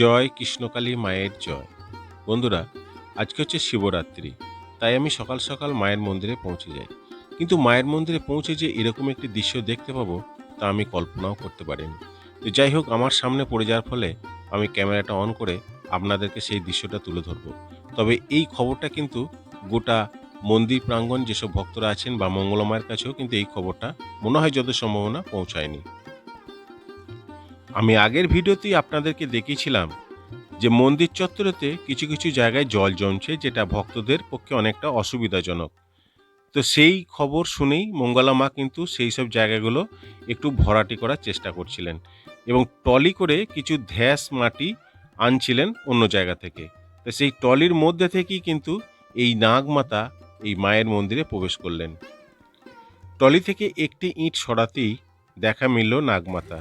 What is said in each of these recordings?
জয় কৃষ্ণকালী মায়ের জয়। বন্ধুরা, আজকে হচ্ছে শিবরাত্রি, তাই আমি সকাল সকাল মায়ের মন্দিরে পৌঁছে যাই। কিন্তু মায়ের মন্দিরে পৌঁছে যে এরকম একটি দৃশ্য দেখতে পাবো, তা আমি কল্পনাও করতে পারিনি। তো যাই হোক, আমার সামনে পড়ে যাওয়ার ফলে আমি ক্যামেরাটা অন করে আপনাদেরকে সেই দৃশ্যটা তুলে ধরবো। তবে এই খবরটা কিন্তু গোটা মন্দির প্রাঙ্গণ যেসব ভক্তরা আছেন বা মঙ্গলমায়ের কাছেও কিন্তু এই খবরটা মনে হয় যত সম্ভাবনা পৌঁছায়নি। আমি আগের ভিডিওতেই আপনাদেরকে দেখিয়েছিলাম যে মন্দির চত্বরেতে কিছু কিছু জায়গায় জল জমছে, যেটা ভক্তদের পক্ষে অনেকটা অসুবিধাজনক। তো সেই খবর শুনেই মঙ্গলা মা কিন্তু সেই সব জায়গাগুলো একটু ভরাটি করার চেষ্টা করছিলেন এবং টলি করে কিছু ধ্যাস মাটি আনছিলেন অন্য জায়গা থেকে। তো সেই টলির মধ্যে থেকেই কিন্তু এই নাগমাতা এই মায়ের মন্দিরে প্রবেশ করলেন। টলি থেকে একটি ইঁট সরাতেই দেখা মিলল নাগমাতা।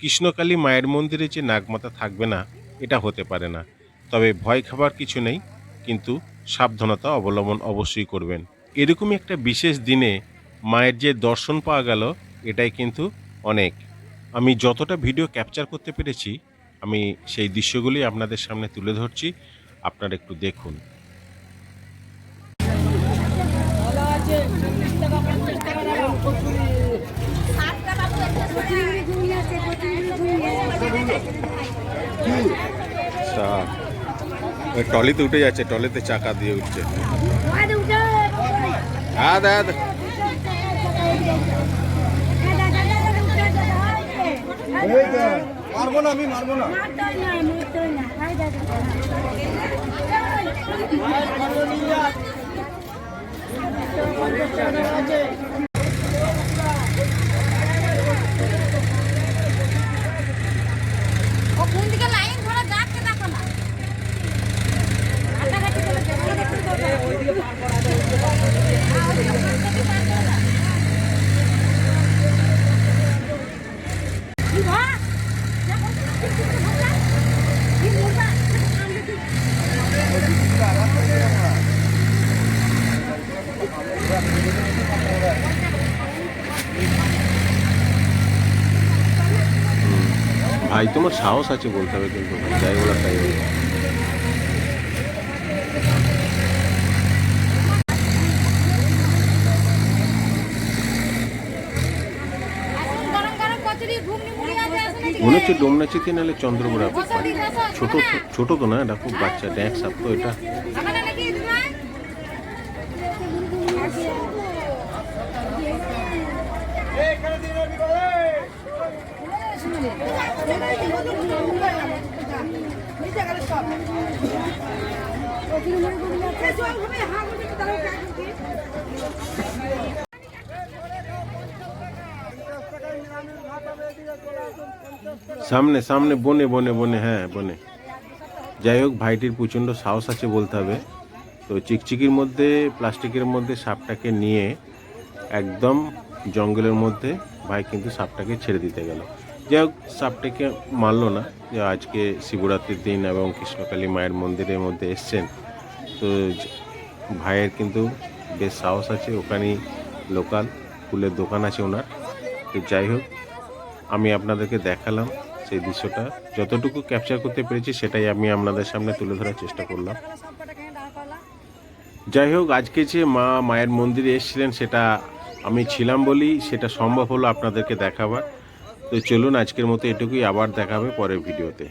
কৃষ্ণকালী মায়ের মন্দিরে যে নাগমাতা থাকবে না, এটা হতে পারে না। তবে ভয় খাবার কিছু নেই, কিন্তু সাবধানতা অবলম্বন অবশ্যই করবেন। এরকমই একটা বিশেষ দিনে মায়ের যে দর্শন পাওয়া গেল, এটাই কিন্তু অনেক। আমি যতটা ভিডিও ক্যাপচার করতে পেরেছি, আমি সেই দৃশ্যগুলি আপনাদের সামনে তুলে ধরছি। আপনারা একটু দেখুন। টলিতে উঠে যাচ্ছে টলিতে চাকা দিয়ে উঠছে। হ্যাঁ দাদা মারবো না আমি মারবো না ও কোন দিকে লাইন ধরে যাচ্ছে দেখো না হাঁটাহাঁটি করে যাব দেখুন তো কি ভা দেখো কি মোটা ভাই তোমার সাহস আছে বলতে হবে কিন্তু। যাই বলা তাই মনে হচ্ছে ডোমনাচিতে নাহলে চন্দ্রপুরা বসো ছোট ছোট তো না এটা খুব বাচ্চা ড্যান্স সাপ তো এটা। সামনে সামনে, বনে বনে বনে হ্যাঁ বনে। যাই হোক, ভাইটির প্রচণ্ড সাহস আছে বলতে হবে। তো চিকচিকির মধ্যে, প্লাস্টিকের মধ্যে সাপটাকে নিয়ে একদম জঙ্গলের মধ্যে ভাই কিন্তু সাপটাকে ছেড়ে দিতে গেল। যাই হোক সাপটাকে মারলো না। যে আজকে শিবরাত্রির দিন এবং কৃষ্ণকালী মায়ের মন্দিরের মধ্যে এসছেন। তো ভাইয়ের কিন্তু বেশ সাহস আছে, ওখানেই লোকাল, ফুলের দোকান আছে ওনার। তো যাই হোক আমি আপনাদেরকে দেখালাম সেই দৃশ্যটা। যতটুকু ক্যাপচার করতে পেরেছি সেটাই আমি আপনাদের সামনে তুলে ধরার চেষ্টা করলাম। যাই হোক আজকে যে মা মায়ের মন্দিরে এসেছিলেন সেটা আমি ছিলাম বলেই সেটা সম্ভব হলো আপনাদেরকে দেখাবার। তো চলুন আজকের মতো এটুকুই আবার দেখাবে পরের ভিডিওতে।